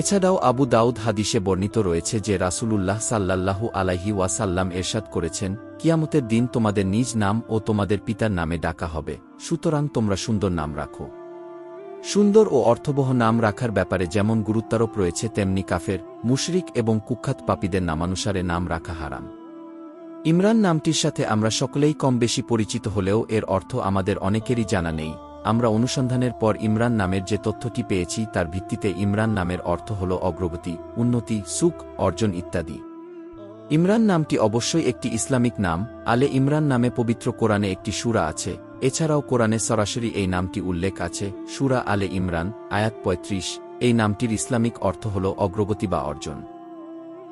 এছাড়াও আবু দাউদ হাদিসে বর্ণিত রয়েছে যে রাসূলুল্লাহ সাল্লাল্লাহু আলাইহি ওয়াসাল্লাম এরশাদ করেছেন, কিয়ামতের দিন তোমাদের নিজ নাম ও তোমাদের পিতার নামে ডাকা হবে, সুতরাং তোমরা সুন্দর নাম রাখো। সুন্দর ও অর্থবহ নাম রাখার ব্যাপারে যেমন গুরুত্বারোপ রয়েছে, তেমনি কাফের, মুশরিক এবং কুখ্যাত পাপীদের নামানুসারে নাম রাখা হারাম। ইমরান নামটির সাথে আমরা সকলেই কম বেশি পরিচিত হলেও এর অর্থ আমাদের অনেকেরই জানা নেই। আমরা অনুসন্ধানের পর ইমরান নামের যে তথ্যটি পেয়েছি তার ভিত্তিতে ইমরান নামের অর্থ হল অগ্রগতি, উন্নতি, সুখ, অর্জন ইত্যাদি। ইমরান নামটি অবশ্যই একটি ইসলামিক নাম। আলে ইমরান নামে পবিত্র কোরআনে একটি সুরা আছে। এছাড়াও কোরআনে সরাসরি এই নামটি উল্লেখ আছে। সুরা আলে ইমরান, আয়াত পঁয়ত্রিশ। এই নামটির ইসলামিক অর্থ হল অগ্রগতি বা অর্জন।